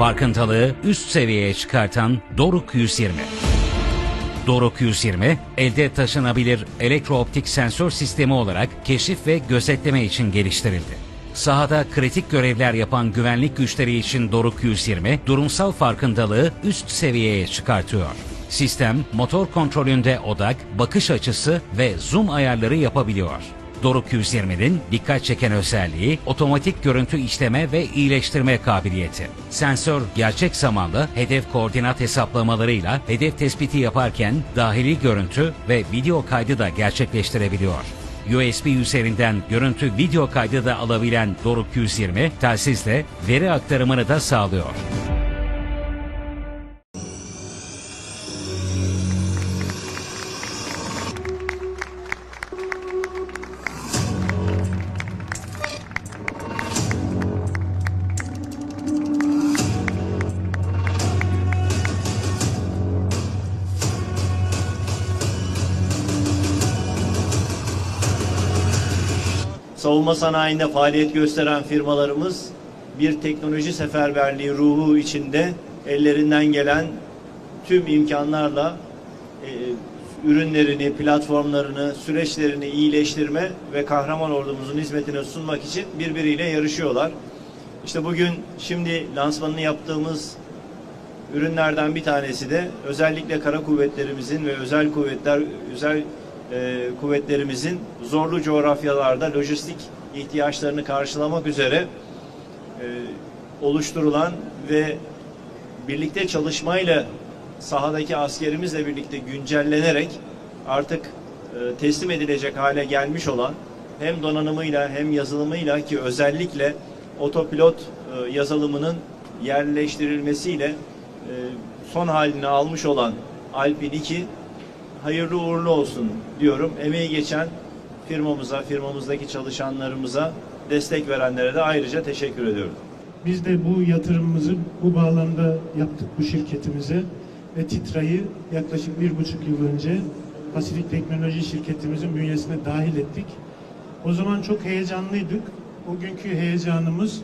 Farkındalığı üst seviyeye çıkartan Doruk 120. Doruk 120, elde taşınabilir elektrooptik sensör sistemi olarak keşif ve gözetleme için geliştirildi. Sahada kritik görevler yapan güvenlik güçleri için Doruk 120, durumsal farkındalığı üst seviyeye çıkartıyor. Sistem, motor kontrolünde odak, bakış açısı ve zoom ayarları yapabiliyor. Doruk 120'nin dikkat çeken özelliği otomatik görüntü işleme ve iyileştirme kabiliyeti. Sensör gerçek zamanlı hedef koordinat hesaplamalarıyla hedef tespiti yaparken dahili görüntü ve video kaydı da gerçekleştirebiliyor. USB üzerinden görüntü video kaydı da alabilen Doruk 120 telsizle veri aktarımını da sağlıyor. Savunma sanayinde faaliyet gösteren firmalarımız bir teknoloji seferberliği ruhu içinde ellerinden gelen tüm imkanlarla e, ürünlerini, platformlarını, süreçlerini iyileştirme ve kahraman ordumuzun hizmetine sunmak için birbiriyle yarışıyorlar. İşte bugün şimdi lansmanını yaptığımız ürünlerden bir tanesi de özellikle kara kuvvetlerimizin ve özel kuvvetler özel e, kuvvetlerimizin zorlu coğrafyalarda lojistik ihtiyaçlarını karşılamak üzere e, oluşturulan ve birlikte çalışmayla sahadaki askerimizle birlikte güncellenerek artık e, teslim edilecek hale gelmiş olan hem donanımıyla hem yazılımıyla ki özellikle otopilot e, yazılımının yerleştirilmesiyle e, son halini almış olan Alpin 2 hayırlı uğurlu olsun diyorum. Emeği geçen firmamıza, firmamızdaki çalışanlarımıza, destek verenlere de ayrıca teşekkür ediyorum. Biz de bu yatırımımızı bu bağlamda yaptık bu şirketimize ve Titra'yı yaklaşık bir buçuk yıl önce Pasifik Teknoloji şirketimizin bünyesine dahil ettik. O zaman çok heyecanlıydık. Bugünkü heyecanımız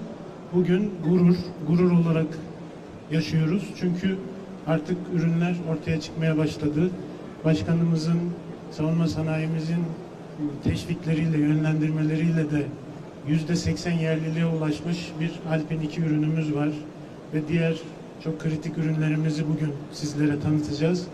bugün gurur, gurur olarak yaşıyoruz. Çünkü artık ürünler ortaya çıkmaya başladı. Başkanımızın, savunma sanayimizin teşvikleriyle, yönlendirmeleriyle de yüzde seksen yerliliğe ulaşmış bir Alpin 2 ürünümüz var ve diğer çok kritik ürünlerimizi bugün sizlere tanıtacağız.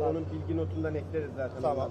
Onun bilgi notundan ekleriz zaten. Tamam.